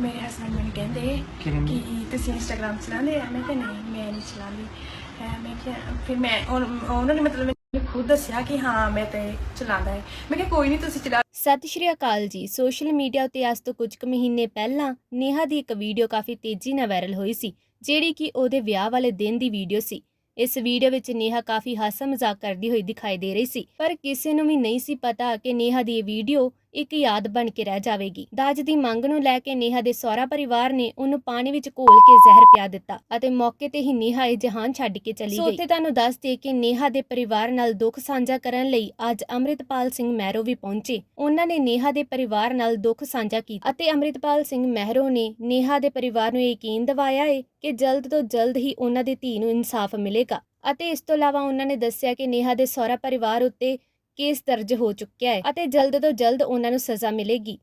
ਮੇਰੇ ਹਸਬੰਡ ਮੈਨੂੰ ਕਹਿੰਦੇ? ਕਿ ਤੁਸੀਂ ਇੰਸਟਾਗ੍ਰam ਚਲਾਉਂਦੇ ਆ? ਮੈਂ ਕਿਹਾ ਨਹੀਂ ਮੈਂ ਨਹੀਂ ਚਲਾਉਂਦੀ। ਮੈਂ ਕਿਹਾ ਫਿਰ ਮੈਂ ਉਹਨਾਂ ਨੇ ਮਤਲਬ ਮੈਨੂੰ ਖੁਦ ਦੱਸਿਆ ਕਿ ਹਾਂ ਮੈਂ ਤੇ ਚਲਾਉਂਦਾ ਹੈ। ਮੈਂ ਕਿਹਾ ਕੋਈ ਨਹੀਂ ਤੁਸੀਂ ਚਲਾ ਸਤਿ ਸ਼੍ਰੀ ਅਕਾਲ ਜੀ। ਸੋਸ਼ਲ ਮੀਡੀਆ ਉੱਤੇ ਅੱਜ ਤੋਂ ਕੁਝ ਕੁ ਮਹੀਨੇ ਪਹਿਲਾਂ ਨੇਹਾ ਦੀ ਇੱਕ ਵੀਡੀਓ ਕਾਫੀ ਤੇਜ਼ੀ ਨਾਲ ਵਾਇਰਲ ਹੋਈ ਸੀ ਜਿਹੜੀ ਕਿ ਉਹਦੇ ਵਿਆਹ ਵਾਲੇ ਦਿਨ ਦੀ ਵੀਡੀਓ ਸੀ। ਇਸ ਵੀਡੀਓ ਵਿੱਚ ਨੇਹਾ ਕਾਫੀ ਹਾਸਾ ਮਜ਼ਾਕ ਕਰਦੀ ਹੋਈ ਦਿਖਾਈ ਦੇ ਰਹੀ ਸੀ ਪਰ ਕਿਸੇ ਨੂੰ ਵੀ ਨਹੀਂ ਸੀ ਪਤਾ ਕਿ ਨੇਹਾ ਦੀ ਇਹ ਵੀਡੀਓ ਇੱਕ ਯਾਦ ਬਣ ਕੇ ਰਹਿ ਜਾਵੇਗੀ। ਦਾਜ ਦੀ ਮੰਗ ਨੂੰ ਲੈ ਕੇ ਨੇਹਾ ਦੇ ਸਹੁਰਾ ਪਰਿਵਾਰ ਨੇ ਉਹਨੂੰ ਪਾਣੀ ਵਿੱਚ ਘੋਲ ਕੇ ਜ਼ਹਿਰ ਪਿਆ ਦਿੱਤਾ ਅਤੇ ਮੌਕੇ ਤੇ ਹੀ ਨੇਹਾ ਇਹ ਜਹਾਨ ਛੱਡ ਕੇ ਚਲੀ ਗਈ। ਸੋ ਉੱਥੇ ਤੁਹਾਨੂੰ ਦੱਸ ਦੇ ਕਿ ਨੇਹਾ ਦੇ ਪਰਿਵਾਰ ਨਾਲ ਦੁੱਖ ਸਾਂਝਾ ਕਰਨ ਲਈ ਅੱਜ ਅੰਮ੍ਰਿਤਪਾਲ ਸਿੰਘ ਮਹਿਰੋ ਵੀ ਪਹੁੰਚੇ। ਉਹਨਾਂ ਨੇ ਨੇਹਾ ਦੇ ਪਰਿਵਾਰ ਨਾਲ ਦੁੱਖ ਸਾਂਝਾ ਕੀਤਾ ਅਤੇ ਅੰਮ੍ਰਿਤਪਾਲ ਸਿੰਘ ਮਹਿਰੋ ਨੇ ਨੇਹਾ ਦੇ ਪਰਿਵਾਰ ਨੂੰ ਯਕੀਨ ਦਿਵਾਇਆ ਹੈ ਕਿ ਜਲਦ ਤੋਂ ਜਲਦ ਹੀ ਉਹਨਾਂ ਦੀ ਧੀ ਨੂੰ ਇਨਸਾਫ ਮਿਲੇਗਾ। ਅਤੇ ਇਸ ਤੋਂ ਇਲਾਵਾ ਉਹਨਾਂ ਨੇ ਦੱਸਿਆ ਕਿ ਨੇਹਾ ਦੇ ਸਹੁਰਾ ਪਰਿਵਾਰ ਉੱਤੇ ਕੇਸ ਦਰਜ ਹੋ ਚੁੱਕਿਆ ਹੈ ਅਤੇ ਜਲਦ ਤੋਂ ਜਲਦ ਉਹਨਾਂ ਨੂੰ ਸਜ਼ਾ ਮਿਲੇਗੀ।